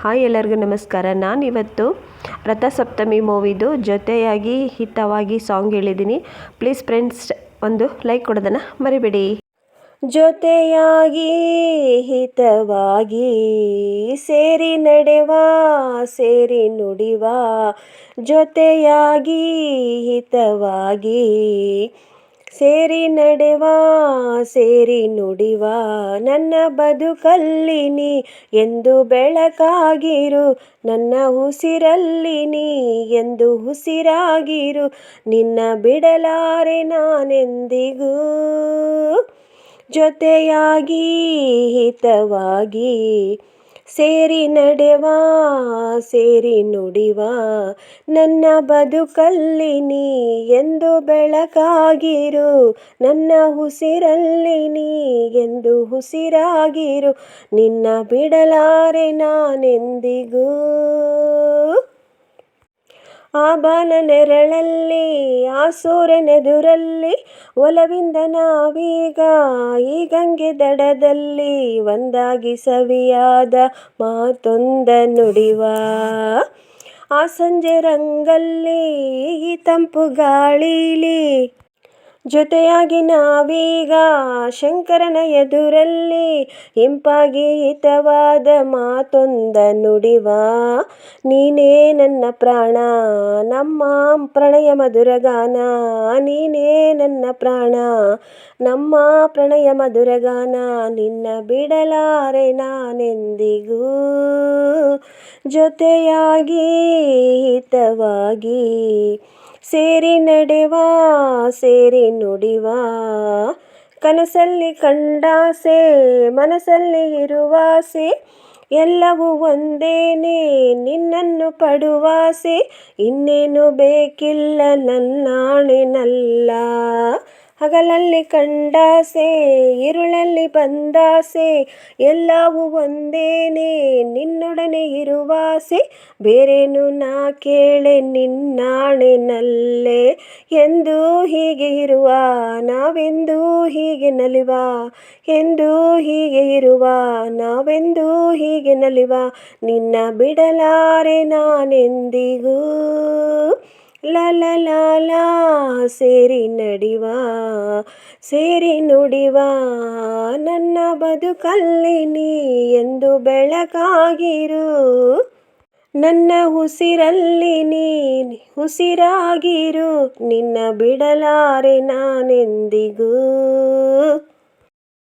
Hi ಎಲ್ಲರಿಗೂ ನಮಸ್ಕಾರ. ನಾನು ಇವತ್ತು ರಥಸಪ್ತಮಿ ಮೂವಿದು ಜೊತೆಯಾಗಿ ಹಿತವಾಗಿ ಸಾಂಗ್ ಹೇಳಿದ್ದೀನಿ. ಪ್ಲೀಸ್ ಫ್ರೆಂಡ್ಸ್, ಒಂದು ಲೈಕ್ ಕೊಡೋದನ್ನು ಮರಿಬೇಡಿ. ಜೊತೆಯಾಗಿ ಹಿತವಾಗಿ ಸೇರಿ ನಡೆವ, ಸೇರಿ ನುಡಿವ, ಜೊತೆಯಾಗಿ ಹಿತವಾಗಿ ಸೇರಿ ನಡೆವಾ, ಸೇರಿ ನುಡಿವ, ನನ್ನ ಬದುಕಲ್ಲಿನಿ ಎಂದು ಬೆಳಕಾಗಿರು, ನನ್ನ ಉಸಿರಲ್ಲಿನಿ ಎಂದು ಉಸಿರಾಗಿರು, ನಿನ್ನ ಬಿಡಲಾರೆ ನಾನೆಂದಿಗೂ? ಜೊತೆಯಾಗಿ ಹಿತವಾಗಿ ಸೇರಿ ನಡೆವಾ, ಸೇರಿ ನುಡಿವ. ನನ್ನ ಬದುಕಲ್ಲಿ ನೀ ಎಂದು ಬೆಳಕಾಗಿರು, ನನ್ನ ಉಸಿರಲ್ಲಿ ನೀ ಎಂದು ಉಸಿರಾಗಿರು. ನಿನ್ನ ಬಿಡಲಾರೆ ನಾನೆಂದಿಗೂ? ಆ ಬಾನ ನೆರಳಲ್ಲಿ ಆ ಸೂರ್ಯನೆದುರಲ್ಲಿ ಒಲವಿಂದ ನಾವೀಗ ಈ ಗಂಗೆ ದಡದಲ್ಲಿ ಒಂದಾಗಿ ಸವಿಯಾದ ಮಾತೊಂದ ನುಡಿವ. ಆ ಸಂಜೆ ರಂಗಲ್ಲಿ, ಈ ತಂಪು ಗಾಳಿಲಿ ಜೊತೆಯಾಗಿ ನಾವೀಗ ಶಂಕರನ ಎದುರಲ್ಲಿ ಇಂಪಾಗಿ ಹಿತವಾದ ಮಾತೊಂದ ನುಡಿವ, ನೀನೇ ನನ್ನ ಪ್ರಾಣ, ನಮ್ಮ ಪ್ರಣಯ ಮಧುರಗಾನ ನೀನೇ ನನ್ನ ಪ್ರಾಣ, ನಮ್ಮ ಪ್ರಣಯ ಮಧುರಗಾನ ನಿನ್ನ ಬಿಡಲಾರೆ ನಾನೆಂದಿಗೂ. ಜೊತೆಯಾಗಿ ಹಿತವಾಗಿ ಸೇರಿ ನಡೆವಾ, ಸೇರಿ ನುಡಿವಾ. ಕನಸಲ್ಲಿ ಕಂಡಾಸೆ ಮನಸ್ಸಲ್ಲಿ ಇರುವಾಸೆ. ಎಲ್ಲವೂ ಒಂದೇನೆ, ನಿನ್ನನ್ನು ಪಡುವಾಸೆ. ಇನ್ನೇನು ಬೇಕಿಲ್ಲ ನನ್ನಾಣೆನಲ್ಲ ಹಗಲಲ್ಲಿ ಕಂಡಾಸೆ ಇರುಳಲ್ಲಿ ಬಂದಾಸೆ, ಎಲ್ಲವೂ ಒಂದೇನೆ, ನಿನ್ನೊಡನೆ ಇರುವಾಸೆ. ಬೇರೇನು ನಾ ಕೇಳೆ ನಿನ್ನಾಣೆನಲ್ಲೇ ಎಂದು ಹೀಗೆ ಇರುವ, ನಾವೆಂದು ಹೀಗೆ ನಲಿವ. ಎಂದು ಹೀಗೆ ಇರುವ, ನಾವೆಂದು ಹೀಗೆ ನಲಿವ. ನಿನ್ನ ಬಿಡಲಾರೆ ನಾನೆಂದಿಗೂ. ಲಲ ಲಾಲ ಸೇರಿ ನಡಿವ, ಸೇರಿ ನುಡಿವ, ನನ್ನ ಬದುಕಲ್ಲಿ ನೀ ಎಂದು ಬೆಳಕಾಗಿರು. ನನ್ನ ಉಸಿರಲ್ಲಿ ನೀ ಉಸಿರಾಗಿರು, ನಿನ್ನ ಬಿಡಲಾರೆ ನಾನೆಂದಿಗೂ.